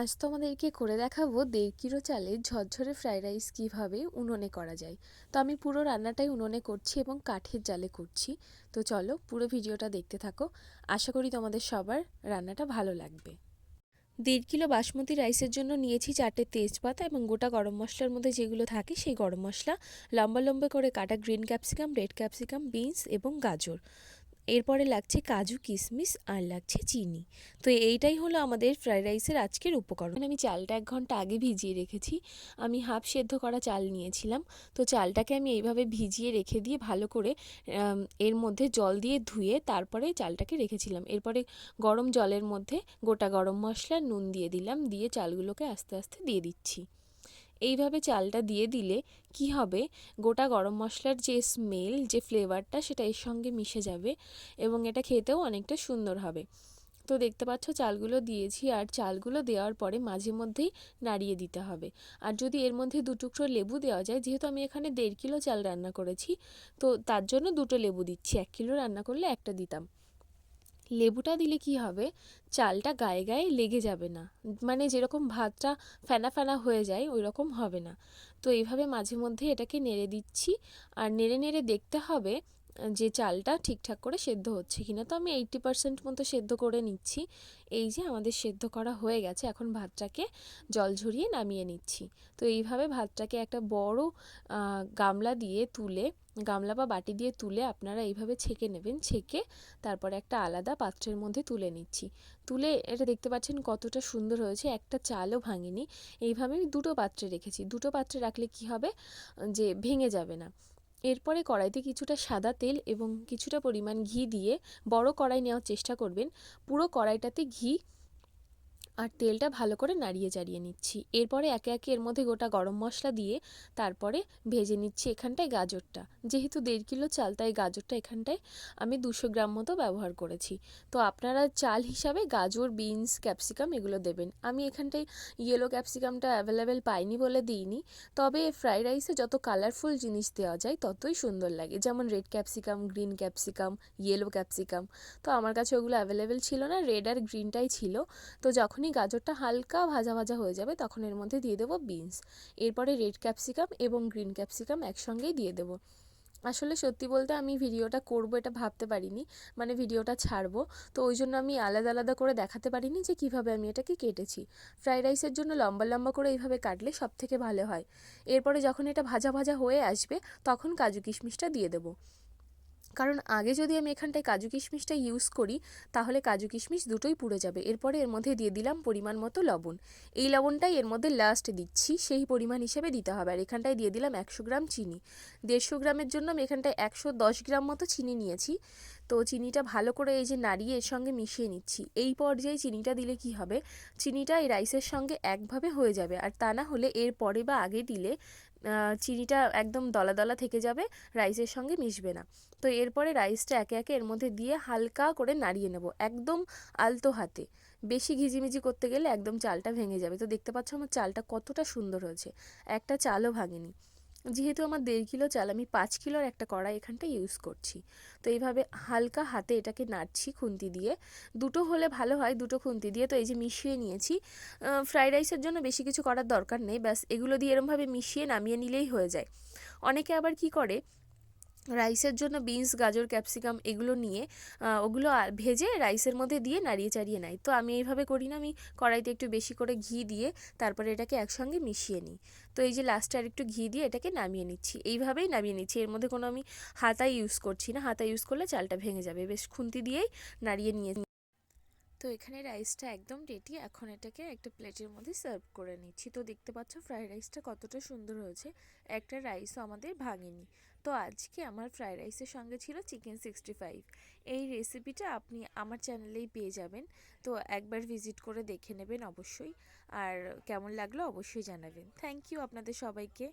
আজ তোমাদেরকে করে দেখাবো দেড় কিলো চালের ঝরঝরে ফ্রাইড রাইস কীভাবে উনুনে করা যায়। তো আমি পুরো রান্নাটাই উনুনে করছি এবং কাঠের জালে করছি। তো চলো পুরো ভিডিওটা দেখতে থাকো। আশা করি তোমাদের সবার রান্নাটা ভালো লাগবে। দেড় কিলো বাসমতি রাইসের জন্য নিয়েছি চারটে তেজপাতা এবং গোটা গরম মশলার মধ্যে যেগুলো থাকে সেই গরম মশলা, লম্বা লম্বা করে কাটা green capsicum, red capsicum, beans এবং গাজর। এরপরে লাগছে কাজু কিশমিশ আর লাগছে চিনি। তো এইটাই হলো আমাদের ফ্রাইড রাইসের আজকের উপকরণ। আমি চালটা এক ঘণ্টা আগে ভিজিয়ে রেখেছি। আমি হাফ সেদ্ধ করা চাল নিয়েছিলাম। তো চালটাকে আমি এইভাবে ভিজিয়ে রেখে দিয়ে ভালো করে এর মধ্যে জল দিয়ে ধুয়ে তারপরে চালটাকে রেখেছিলাম। এরপরে গরম জলের মধ্যে গোটা গরম মশলা, নুন দিয়ে দিলাম। দিয়ে চালগুলোকে আস্তে আস্তে দিয়ে দিচ্ছি। এইভাবে চালটা দিয়ে দিলে কি হবে? গোটা গরম মশলার যে স্মেল যে ফ্লেভারটা সেটা এর সঙ্গে মিশে যাবে এবং এটা খেতেও অনেকটা সুন্দর হবে। তো দেখতে পাচ্ছ, চালগুলো দিয়েছি আর চালগুলো দেওয়ার পরে মাঝে মধ্যেই নাড়িয়ে দিতে হবে। আর যদি এর মধ্যে দু টুকরো লেবু দেওয়া যায়, যেহেতু আমি এখানে দেড় কিলো চাল রান্না করেছি, তো তার জন্য দুটো লেবু দিচ্ছি। এক কিলো রান্না করলে একটা দিতাম। লেবুটা দিলে কি হবে? চালটা গায়ে গায়ে লেগে যাবে না। মানে যেরকম ভাতটা ফেনা ফেনা হয়ে যায় ওই রকম হবে না। তো এইভাবে মাঝে মধ্যে এটাকে নেড়ে দিচ্ছি। আর নেড়ে নেড়ে দেখতে হবে যে চালটা ঠিকঠাক করে সেদ্ধ হচ্ছে কিনা। তো আমি এইটটি পারসেন্ট মতো সেদ্ধ করে নিচ্ছি। এই যে আমাদের সেদ্ধ করা হয়ে গেছে, এখন ভাতটাকে জল ঝরিয়ে নামিয়ে নিচ্ছি। তো এইভাবে ভাতটাকে একটা বড় গামলা দিয়ে তুলে, গামলা বা বাটি দিয়ে তুলে আপনারা এইভাবে ছেঁকে নেবেন। ছেঁকে তারপরে একটা আলাদা পাত্রের মধ্যে তুলে নিচ্ছি। তুলে এটা দেখতে পাচ্ছেন কতটা সুন্দর হয়েছে, একটা চালও ভাঙেনি। এইভাবে আমি দুটো পাত্রে রেখেছি। দুটো পাত্রে রাখলে কি হবে? যে ভেঙে যাবে না। এরপরে কড়াইতে কিছুটা সাদা তেল এবং কিছুটা পরিমাণ ঘি দিয়ে বড় কড়াই নেওয়ার চেষ্টা করবেন। পুরো কড়াইটাতে ঘি আর তেলটা ভালো করে নাড়িয়ে চাড়িয়ে নিচ্ছি। এরপরে একে একে এর মধ্যে গোটা গরম মশলা দিয়ে তারপরে ভেজে নিচ্ছি এখানটায় গাজরটা। যেহেতু দেড় কিলো চাল, তাই গাজরটা এখানটায় আমি দুশো গ্রাম মতো ব্যবহার করেছি। তো আপনারা চাল হিসাবে গাজর, বিনস, ক্যাপসিকাম এগুলো দেবেন। আমি এখানটায় ইয়েলো ক্যাপসিকামটা অ্যাভেলেবেল পাইনি বলে দিইনি। তবে ফ্রাইড রাইসে যত কালারফুল জিনিস দেওয়া যায়, ততই সুন্দর লাগে। যেমন red capsicum green capsicum yellow capsicum তো আমার কাছে ওগুলো অ্যাভেলেবেল ছিল না রেড আর গ্রিনটাই ছিল। তো যখন যখনই গাজরটা হালকা ভাজা ভাজা হয়ে যাবে তখন এর মধ্যে দিয়ে দেবো বিনস। এরপরে রেড ক্যাপসিকাম এবং গ্রিন ক্যাপসিকাম একসঙ্গেই দিয়ে দেবো। আসলে সত্যি বলতে আমি ভিডিওটা করব এটা ভাবতে পারিনি মানে ভিডিওটা ছাড়বো। তো ওই জন্য আমি আলাদা আলাদা করে দেখাতে পারিনি যে কীভাবে আমি এটাকে কেটেছি। ফ্রাইড রাইসের জন্য লম্বা লম্বা করে এইভাবে কাটলে সব থেকে ভালো হয়। এরপরে যখন এটা ভাজা ভাজা হয়ে আসবে তখন কাজু কিশমিশটা দিয়ে দেবো। কারণ আগে যদি আমি এখানটায় কাজু কিশমিশটা ইউজ করি, তাহলে কাজু কিশমিশ দুটোই পুড়ে যাবে। এরপরে এর মধ্যে দিয়ে দিলাম পরিমাণ মতো লবণ। এই লবণটাই এর মধ্যে লাস্ট দিচ্ছি, সেই পরিমাণ হিসেবে দিতে হবে। আর এখানটায় দিয়ে দিলাম একশো গ্রাম চিনি। দেড়শো গ্রামের জন্য আমি এখানটায় একশো দশ গ্রাম মতো চিনি নিয়েছি। তো চিনিটা ভালো করে এই যে নাড়িয়ে এর সঙ্গে মিশিয়ে নিচ্ছি। এই পর্যায়ে চিনিটা দিলে কি হবে? চিনিটা এই রাইসের সঙ্গে একভাবে হয়ে যাবে। আর তা না হলে এর পরে বা আগে দিলে চিনিটা একদম দলা দলা থেকে যাবে, রাইসের সঙ্গে মিশবে না। তো এরপরে রাইসটা একে একে এর মধ্যে দিয়ে হালকা করে নাড়িয়ে নেব, একদম আলতো হাতে। বেশি ঘিজিমিজি করতে গেলে একদম চালটা ভেঙে যাবে। তো দেখতে পাচ্ছ আমার চালটা কতটা সুন্দর হয়েছে। একটা চালও ভাঙেনি। যেহেতু আমার দেড় কিলো চাল, আমি পাঁচ কিলোর একটা কড়াই এখানটা ইউজ করছি। তো এইভাবে হালকা হাতে এটাকে নাড়ছি খুন্তি দিয়ে। দুটো হলে ভালো হয়, দুটো খুন্তি দিয়ে। তো এই যে মিশিয়ে নিয়েছি। ফ্রাইড রাইসের জন্য বেশি কিছু করার দরকার নেই। ব্যাস, এগুলো দিয়ে এরমভাবে মিশিয়ে নামিয়ে নিলেই হয়ে যায়। অনেকে আবার কি করে রাইসের জন্য বিনস, গাজর, ক্যাপসিকাম এগুলো নিয়ে ওগুলো ভেজে রাইসের মধ্যে দিয়ে নাড়িয়ে চাড়িয়ে নেয়। তো আমি এইভাবে করি না, আমি কড়াইতে একটু বেশি করে ঘি দিয়ে তারপরে এটাকে একসঙ্গে মিশিয়ে নিই। তো এই যে লাস্টে আর একটু ঘি দিয়ে এটাকে নামিয়ে নিচ্ছি। এইভাবেই নামিয়ে নিচ্ছি। এর মধ্যে কোনো আমি হাতা ইউজ করছি না। হাতা ইউজ করলে চালটা ভেঙে যাবে। বেশ খুন্তি দিয়েই নাড়িয়ে নিয়ে তো এখানে রাইসটা একদম রেডি। এখন এটাকে একটা প্লেটের মধ্যে সার্ভ করে নিচ্ছি। তো দেখতে পাচ্ছ ফ্রাইড রাইসটা কতটা সুন্দর হয়েছে। একটা রাইসও আমাদের ভাঙেনি। তো আজকে আমার ফ্রাইড রাইসের সঙ্গে ছিল চিকেন সিক্সটি ফাইভ। এই রেসিপিটা আপনি আমার চ্যানেলেই পেয়ে যাবেন। তো একবার ভিজিট করে দেখে নেবেন অবশ্যই। আর কেমন লাগল অবশ্যই জানাবেন। থ্যাংক ইউ আপনাদের সবাইকে।